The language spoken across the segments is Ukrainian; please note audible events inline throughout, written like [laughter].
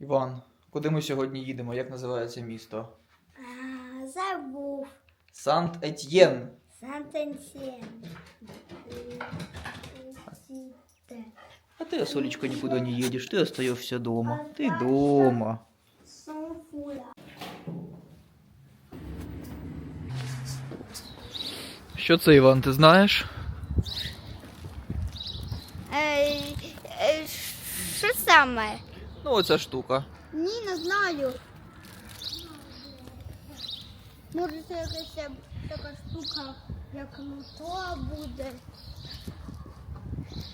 Іван, куди ми сьогодні їдемо? Як називається місто? А, забув. Сант-Етьєн. Сантенсіен. А ты, Солечка, никуда не едешь, ты остаешься дома. Ты дома. Сонфуля. Що це, Іван, ти знаєш? Е, е, Що саме? Ну, оця штука. Ні, не знаю. Може це якась така штука, як мотор буде.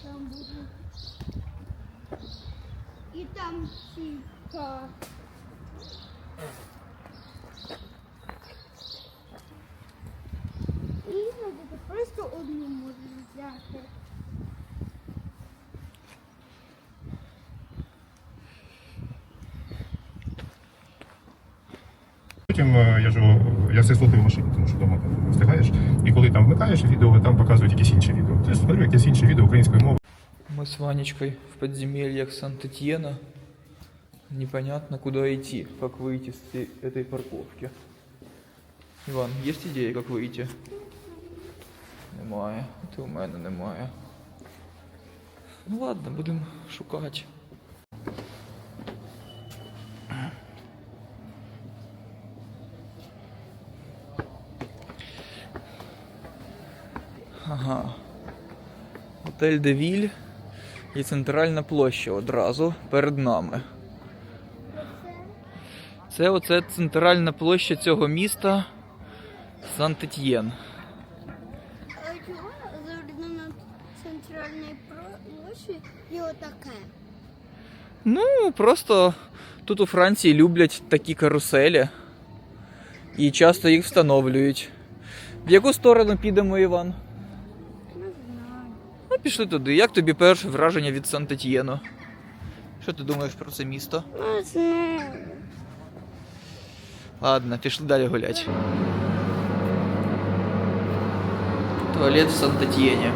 Там буде. І там типа. І іноді просто одну можеш Потім е, я живу, я все слухаю в машині, тому що вдома там не встигаєш. І коли там вмикаєш відео, там показують якісь інші відео. Ти смотрю якесь інше відео українською мовою. Мы с Ванечкой в подземельях Сант-Этьена. Непонятно, куда идти, как выйти с этой- этой парковки. Іван, є ідея, як вийти? Немає. От і у мене немає. Ну ладно, будемо шукати. Готель Девіль і центральна площа одразу перед нами. Це оце центральна площа цього міста Сант-Етьєн. А чого завжди на центральній площі і отаке? Ну, просто тут у Франції люблять такі каруселі і часто їх встановлюють. В яку сторону підемо, Іван? Ну, пішли туди. Як тобі перше враження від сан тетєно Що ти думаєш про це місто? Не знаю. Ладно, пішли далі гуляти. Туалет в Сант-Етьєні.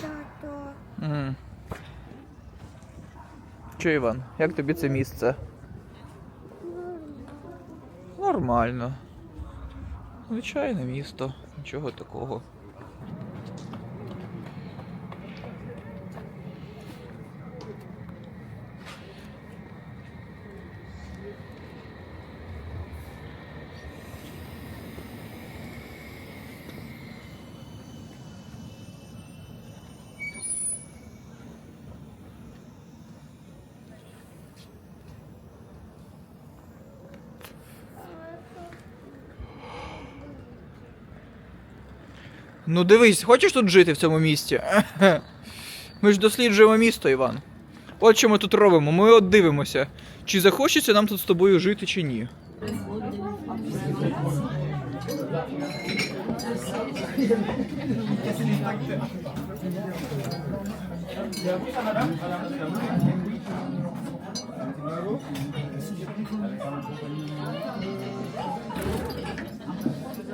Тато. Угу. Що, Іван, як тобі це місце? Нормально. Звичайне місто, нічого такого. Ну дивись, хочеш тут жити в цьому місті? [laughs] Ми ж досліджуємо місто, Іван. От що ми тут робимо. Ми от дивимося, чи захочеться нам тут з тобою жити, чи ні.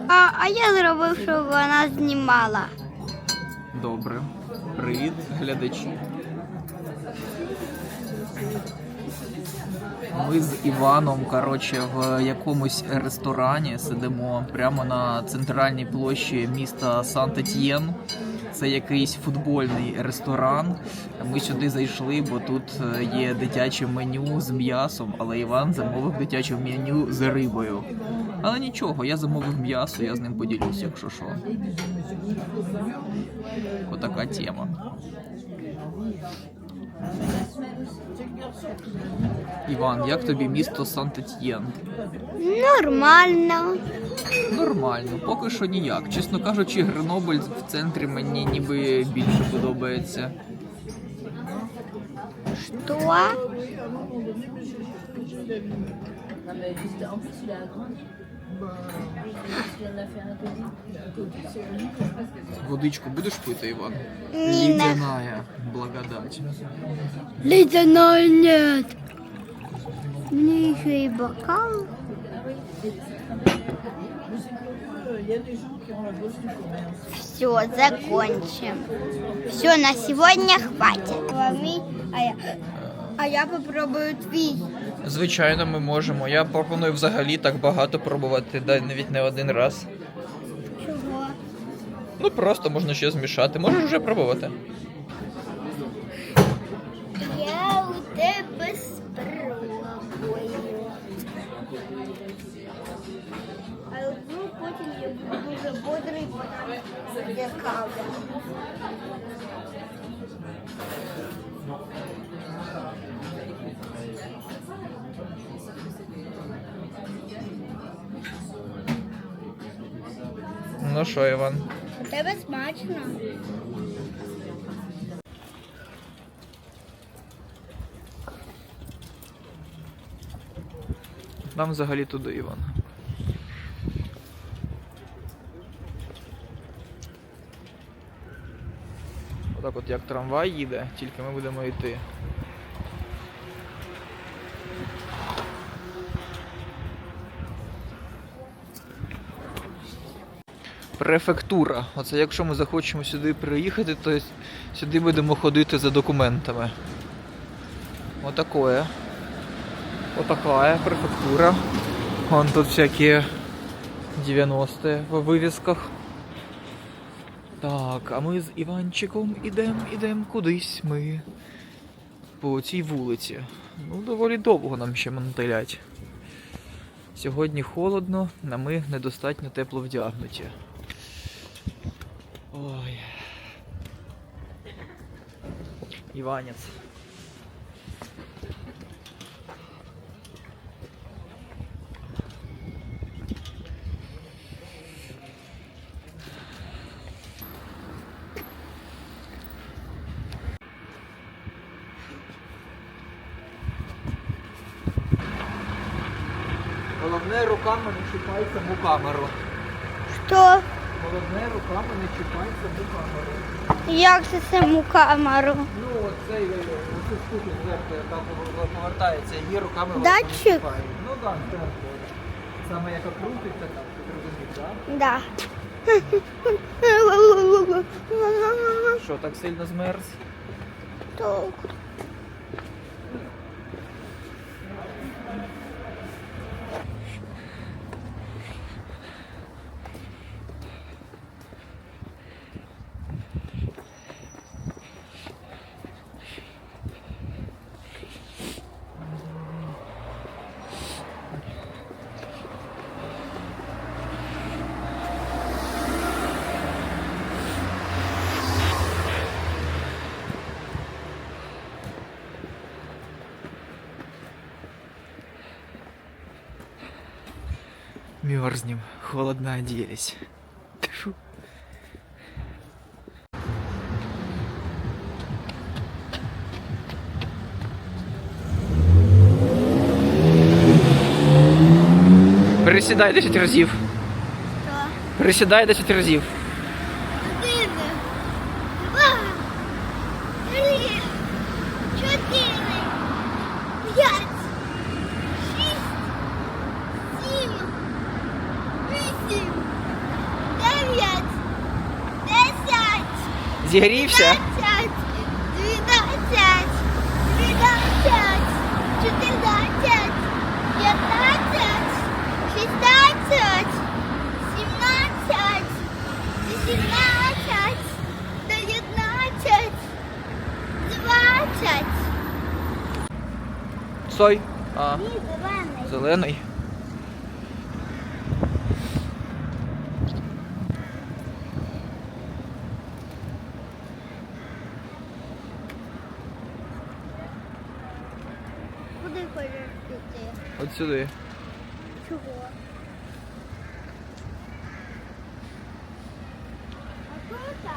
А, а я зробив, щоб вона знімала. Добре. Привіт, глядачі. Ми з Іваном, коротше, в якомусь ресторані сидимо прямо на центральній площі міста Сант-Етьєн. Це якийсь футбольний ресторан. Ми сюди зайшли, бо тут е, є дитяче меню з м'ясом, але Іван замовив дитяче меню з рибою. Але нічого, я замовив м'ясо, я з ним поділюсь, якщо що. Отака тема. Іван, як тобі місто Сант-Етьєн? Нормально. Нормально, поки що ніяк. Чесно кажучи, Гренобль в центрі мені ніби більше подобається. Що? Non, mais juste, en plus, il a agrandi. Parce qu'il en a fait un côté. côté sur lui. Водичку будеш пити, Іван? Ні, не. Лідяная благодать. Ледяной нет. Мне еще и бокал. Все, закончим. Все, на сегодня хватит. Лови, а я, а я попробую твій. Звичайно, ми можемо. Я пропоную взагалі так багато пробувати, да, навіть не один раз. Чого? Ну просто можна ще змішати. Можеш вже пробувати. Я у тебе спробую. А вдруг потім я буду дуже бодрий, бо там буде Ну що, Іван? У тебе смачно. Нам взагалі туди, Іван. Отак от як трамвай їде, тільки ми будемо йти. Префектура. Оце якщо ми захочемо сюди приїхати, то сюди будемо ходити за документами. Отакое. Отакая префектура. Вон тут всякие 90-е в вивісках. Так, а ми з Іванчиком ідем, ідем кудись ми. По цій вулиці. Ну, доволі довго нам ще мантилять. Сьогодні холодно, а ми недостатньо тепло вдягнуті. Ой. Іванець. Головне руками не чіпай саму камеру. Що? Головне руками не чіпай саму камеру. Як це саму камеру? Ну, оцей оцю штуку зверху, яка повертається, її руками Датчик? не чіпай. Ну так, зверху. Саме яка крутиться, так, ти розумієш, так? Да. Що, так сильно змерз? Так. Мерзнем, холодно оделись. Тьфу. Пересідай 10 разів. Що? Пересідай 10 разів. Зігрівся? дванадцять, дванадцять, тринадцять, чотирнадцять, п'ятнадцять, шістнадцять, сімнадцять, вісімнадцять, дев'ятнадцять, двадцять. Стой. А, Ні, зелений. зелений. Куди хочеш піти? От сюди. Чого? А що там?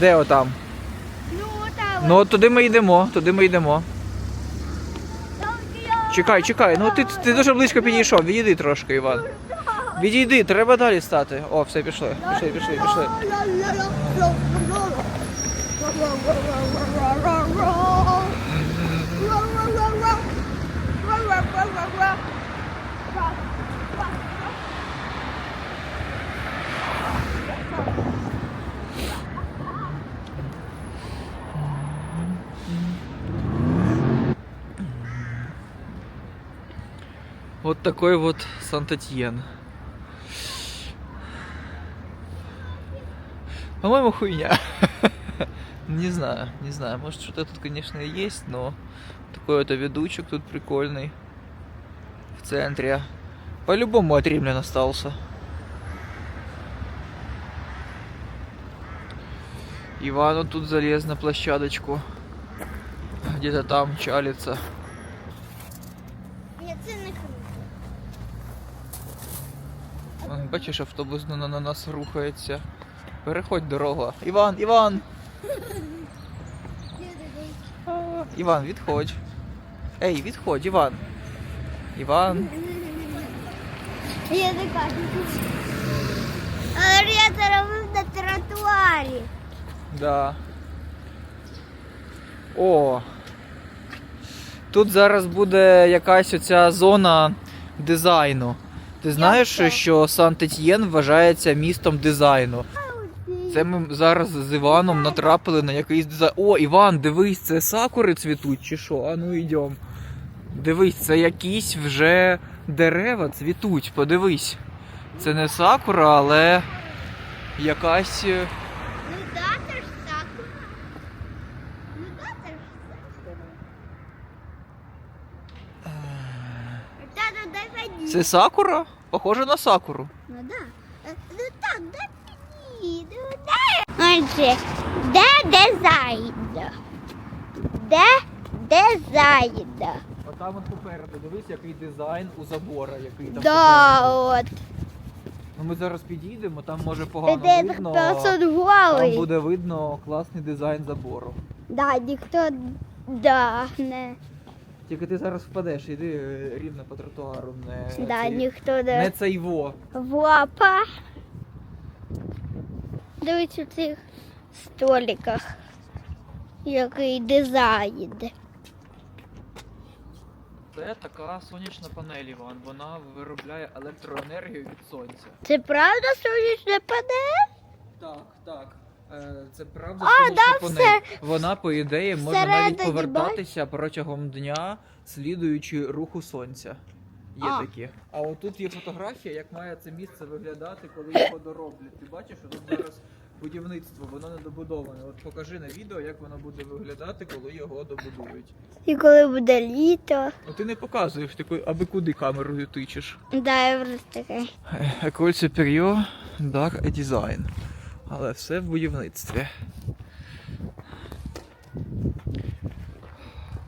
Де отам? Ну, там Ну от туди ми йдемо, туди ми йдемо. Чекай, чекай, ну ти, ти дуже близько підійшов, відійди трошки, Іван. Відійди, треба далі стати. О, все, пішли, пішли, пішли, пішли. Вот такой вот Сантатьен. По-моему, хуйня. [laughs] Не знаю, не знаю. Может, что-то тут, конечно, и есть, но такой это ведучек тут прикольный В центре. По-любому от римлян остался. Ивану тут залез на площадочку. Где-то там чалится. Ні, це не круто. Вон, Бачиш, автобус на, на нас рухається. Переходь дорога. Іван, Іван! [laughs] А, Іван, відходь. Ей, відходь, Іван. Іван. Я така. Але я це робив на тротуарі. Да. О. Тут зараз буде якась оця зона дизайну. Ти знаєш, що Сант-Етьєн вважається містом дизайну. Це ми зараз з Іваном натрапили на якийсь дизайн. О, Іван, дивись, це сакури цвітуть чи що? А ну йдемо. Дивись, це якісь вже дерева цвітуть. Подивись. Це не сакура, але якась. е, Ну да, це ж сакура. Ну да, це ж сакура. Дай мені. Це сакура? Похоже на сакуру. Ну да. Е, Ну так, дай мені. Ну дай. Отже, де дизайн? Де дизайн? Отам от попереду, дивись, який дизайн у забора, який там. Да, попереду. от. Ну ми зараз підійдемо, там може погано видно. 500 Там голий. буде видно класний дизайн забору. Да, ніхто да, не. Тільки ти зараз впадеш, іди е, рівно по тротуару, не, Да, цей- ніхто не не. цей во. Вапа. Дивись у цих столиках. Який дизайн. Це така сонячна панель, Іван. Вона виробляє електроенергію від сонця. Це правда сонячне панель? Так, так. Е, Це правда А, сонячна да, панель. все. Вона, по ідеї, може навіть Всередині, повертатися протягом дня, слідуючи руху сонця. Є А. такі. А отут є фотографія, як має це місце виглядати, коли його дороблять. Ти бачиш, що тут зараз будівництво, воно не добудоване. От покажи на відео, як воно буде виглядати, коли його добудують. І коли буде літо. Ну ти не показуєш, ти ко- аби куди камерою тичеш. Да, я просто таке. Еколь Superior Dark Design. Але все в будівництві.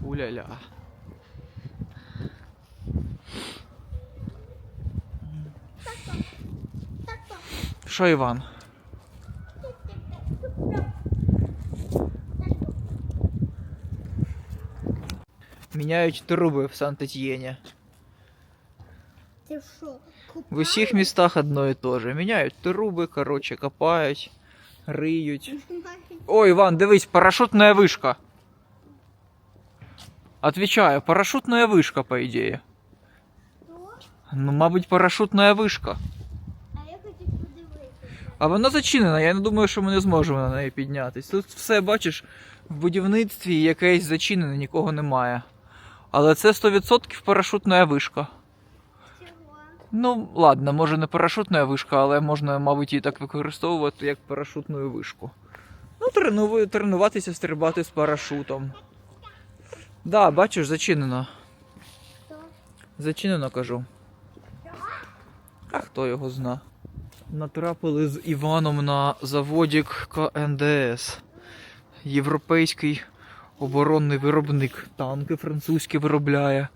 Уля-ля. Що, Іван? Міняють труби в що? В усіх містах одно і те же. Міняють труби, коротше, копають, риють. О, Іван, дивись, парашутная вышка. Отвечаю, парашютная вышка, по идее. Ну, мабуть, парашутная вишка. А я хотів подивитися. А вона зачинена, я не думаю, що ми не зможемо на неї піднятись. Тут все, бачиш, в будівництві якесь зачинене, нікого немає. Але це 100% парашутна вишка. Чого? Ну, ладно, може не парашутна вишка, але можна, мабуть, її так використовувати, як парашутну вишку. Ну, трену... тренуватися стрибати з парашутом. Да, бачиш, зачинено. Що? Зачинено, кажу. А хто його зна? Натрапили з Іваном на заводік КНДС. Європейський оборонний виробник. Танки французькі виробляє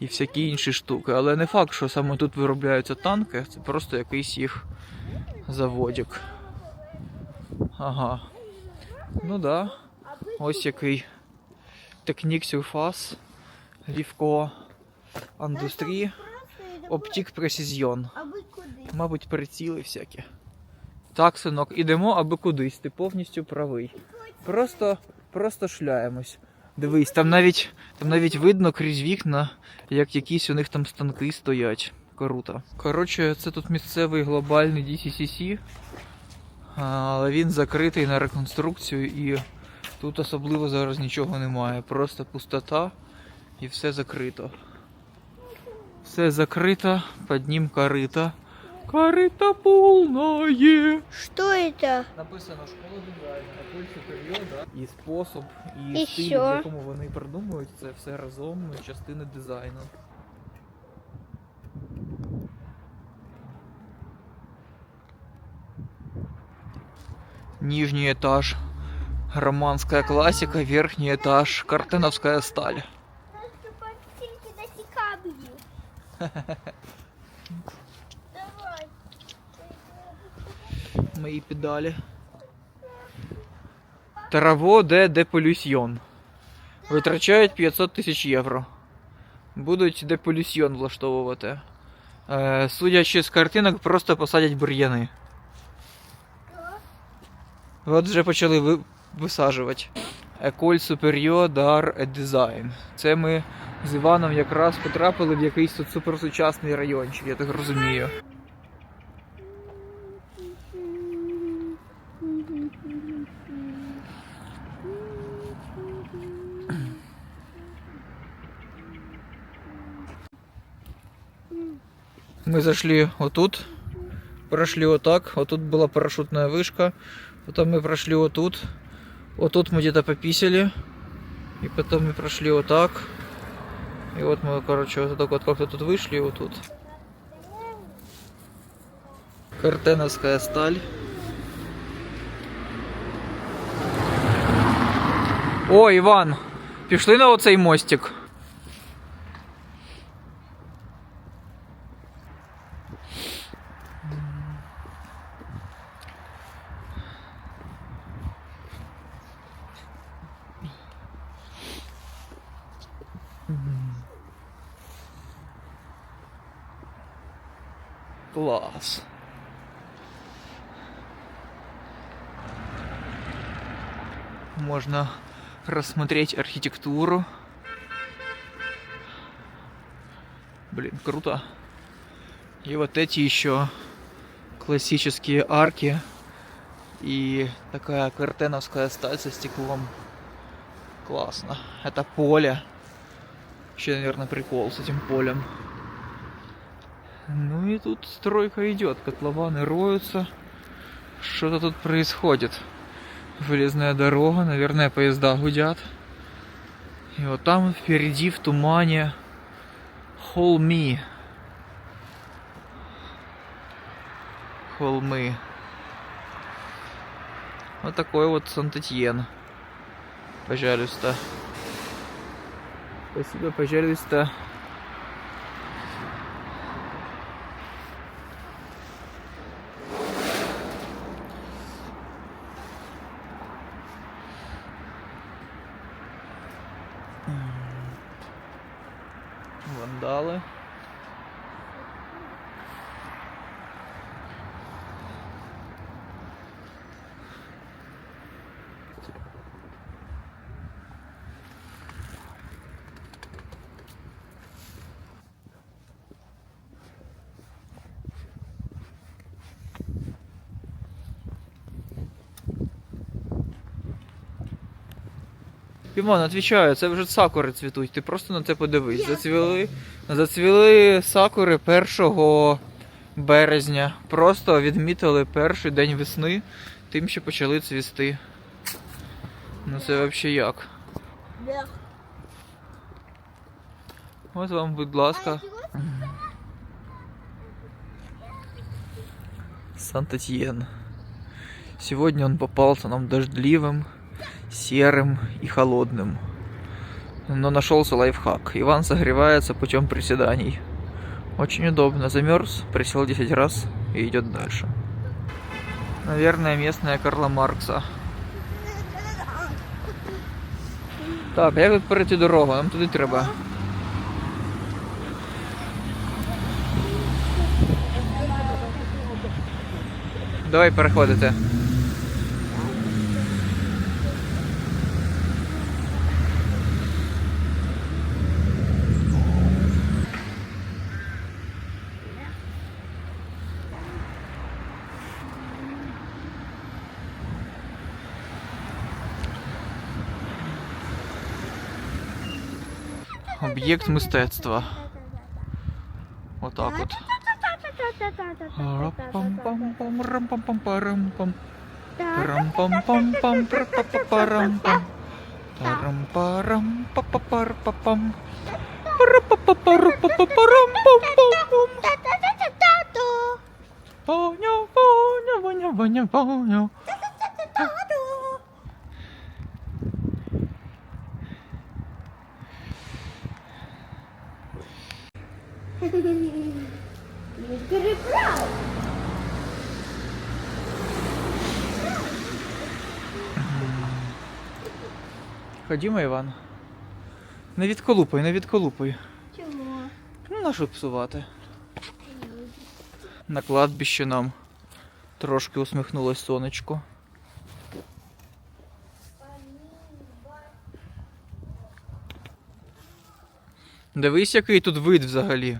і всякі інші штуки. Але не факт, що саме тут виробляються танки, це просто якийсь їх заводік. Ага. Ну да. Ось який Технік Сюрфас, Рівко Індустрії, Оптік Пресізйон. Мабуть, приціли всякі. Так, синок, ідемо аби кудись. Ти повністю правий. Просто, просто шляємось. Дивись, там навіть, там навіть видно крізь вікна, як якісь у них там станки стоять. Круто. Коротше, це тут місцевий глобальний DCCC, але він закритий на реконструкцію і тут особливо зараз нічого немає. Просто пустота і все закрито. Все закрито, під ним корита. Корита повнає. Що це? Написано школа дизайну, Апольський період, да? і спосіб, і, І стиль, що? в якому вони придумують, це все разом ну, частини дизайну. Нижний этаж романская классика, верхний этаж картеновская сталь. Тільки досікабелі. Давай. [laughs] Мої педалі. Траво де деполюсьйон. Витрачають 500 тисяч євро. Будуть деполюсьйон влаштовувати. Е, судячи з картинок, просто посадять бур'яни. От вже почали ви... висаджувати. Еколь Superior d'Art Design. Це ми з Іваном якраз потрапили в якийсь тут суперсучасний райончик, я так розумію. Мы зашли вот тут, прошли вот так, вот тут была парашютная вышка, потом мы прошли вот тут, вот тут мы где-то пописали, и потом мы прошли вот так, и вот мы, короче, вот так вот как-то тут вышли, и вот тут. Картеновская сталь. О, Іван, пішли на оцей мостик. Класс. Можно рассмотреть архитектуру. Блин, круто. И вот эти еще классические арки. И такая картеновская сталь со стеклом. Классно. Это поле. Вообще, наверное, прикол с этим полем. Ну и тут стройка идет, котлованы роются. Что-то тут происходит. Железная дорога, наверное, поезда гудят. И вот там впереди в тумане холми. Холмы. Вот такой вот Сантетьен. Пожалуйста. Спасибо, пожалуйста. Іван, отвічаю, це вже сакури цвітуть. Ти просто на це подивись. Зацвіли, зацвіли сакури 1 березня. Просто відмітили перший день весни, тим, що почали цвісти. Ну це взагалі як? От вам, будь ласка. Сантатьен. Сегодня он попался нам дождливым, серым и холодным. Но нашелся лайфхак. Иван согревается путем приседаний. Очень удобно. Замерз, присел 10 раз и идет дальше. Наверное, местная Карла Маркса. Так, а як тут перейти дорогу? Нам туди треба. Давай переходити. Об'єкт мистецтва. Отак от. Рам-пам-пам-пам, Ходімо, Іван. Не відколупай, не відколупай. Чого? Ну, на що псувати? На кладбище нам трошки усміхнулось сонечко. Дивись, який тут вид взагалі.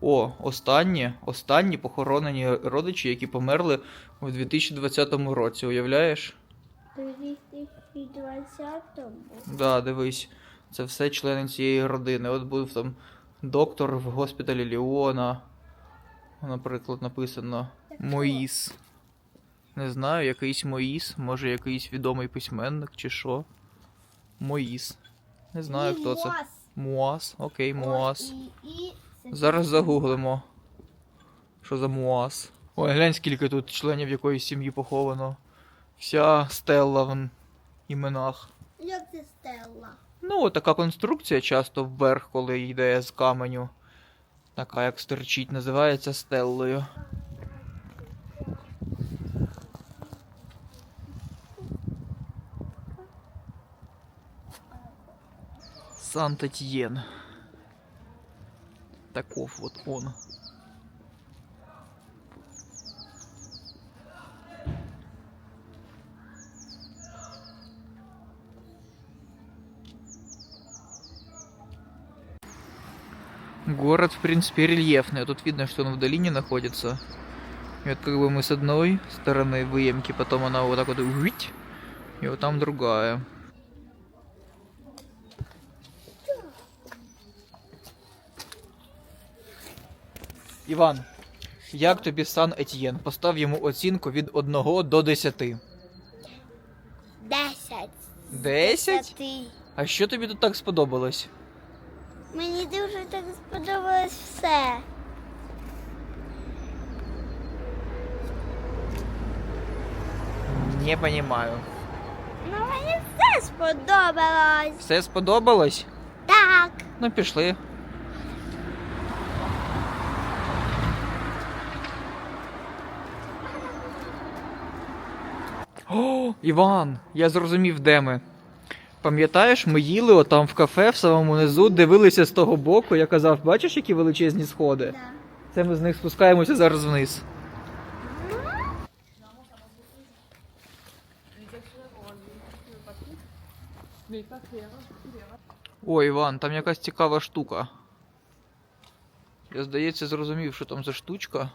О, останні, останні похоронені родичі, які померли у 2020 році, уявляєш? У 2020-му. Да, дивись, це все члени цієї родини. От був там доктор в госпіталі Ліона. Наприклад, написано Моїс. Не знаю, якийсь Моїс, може якийсь відомий письменник чи що. Моїс. Не знаю, хто це. Муас. Окей, Муас. І, і Зараз загуглимо. Що за Муас? Ой, глянь, скільки тут членів якоїсь сім'ї поховано. Вся стелла в іменах. Як це стелла? Ну, така конструкція часто вверх, коли йде з каменю. Така як стерчить, називається стеллою. Санта-Тьен. Таков вот он. Город, в принципе, рельефный. Тут видно, что он в долине находится. И вот как бы мы с одной стороны выемки, потом она вот так вот и вот там другая. Іван, як тобі Сан Етьєн? Постав йому оцінку від 1 до 10. Десять. 10? Ти. А що тобі тут так сподобалось? Мені дуже так сподобалось все. Не понимаю. Ну мені все сподобалось. Все сподобалось? Так. Ну, пішли. Іван, я зрозумів, де ми. Пам'ятаєш, ми їли отам в кафе в самому низу, дивилися з того боку, я казав, бачиш, які величезні сходи? Да. Це ми з них спускаємося зараз вниз. Ой, Іван, там якась цікава штука. Я, здається, зрозумів, що там за штучка.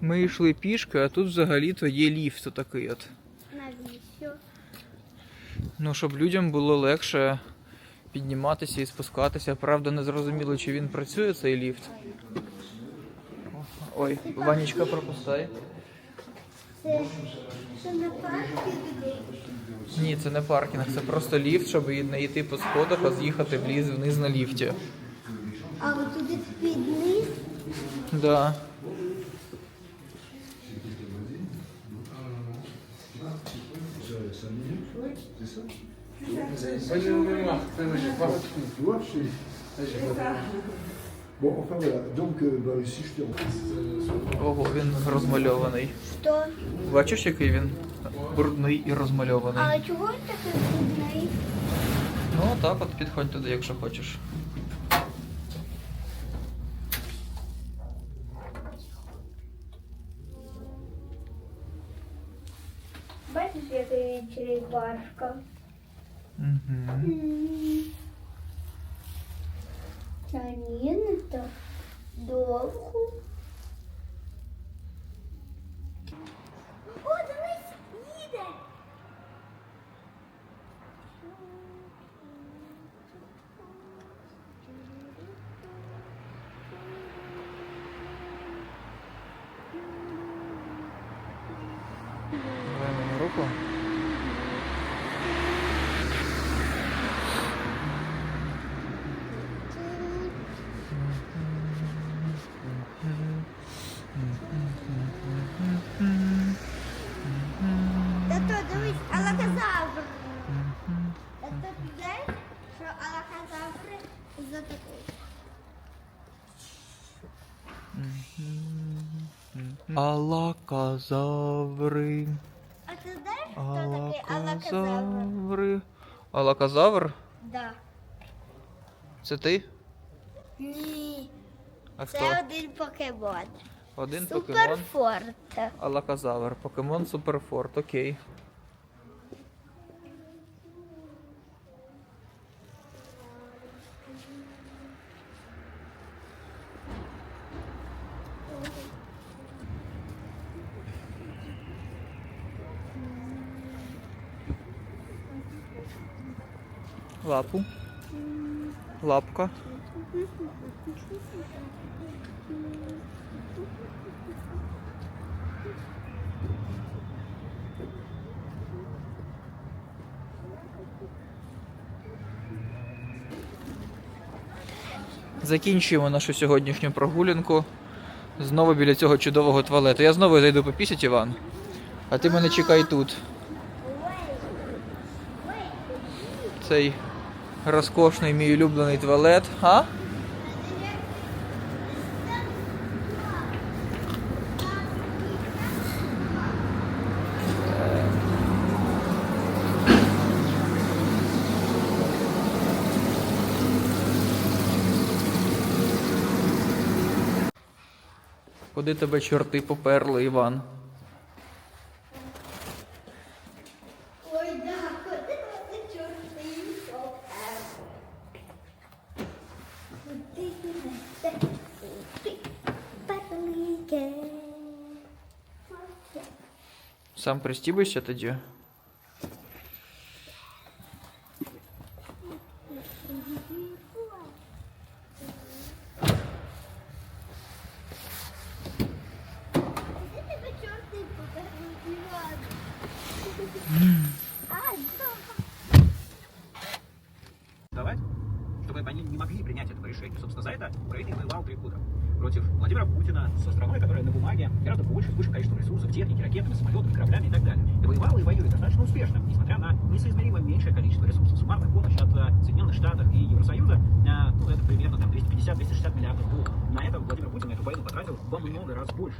Ми йшли пішки, а тут взагалі-то є ліфт такий от. Навіщо? Ну, щоб людям було легше підніматися і спускатися. Правда, не зрозуміло, чи він працює цей ліфт. Ой, Ванечка, пропускай. Це, це на паркінг? Ні, це не паркінг, це просто ліфт, щоб не йти по сходах, а з'їхати вліз вниз на ліфті. А от туди під низ? Да. J'ai pas Bon, enfin voilà. Donc, bah, si je te. Ого, він розмальований. Що? Бачиш, який він брудний і розмальований. А чого він такий брудний? Ну так, от підходь туди, якщо хочеш. Який ні, не так Довго. Алаказаври. А ти знаєш, хто такий алаказавр? Алаказаври. Алаказавр? Да. Це ти? Ні, А хто? один покемон. Один покемон. Суперфорт. Алаказавр. Покемон Суперфорт. Окей. Лапу. Лапка. Закінчуємо нашу сьогоднішню прогулянку. Знову біля цього чудового туалету. Я знову зайду попісять, Іван. А ти мене чекай тут. Цей розкошний мій улюблений туалет. А? Куди тебе чорти поперли, Іван? Ой, да, куди ти чорти попер? Куди ти несе? Куди? Патліке. Сам пристібуйся тоді.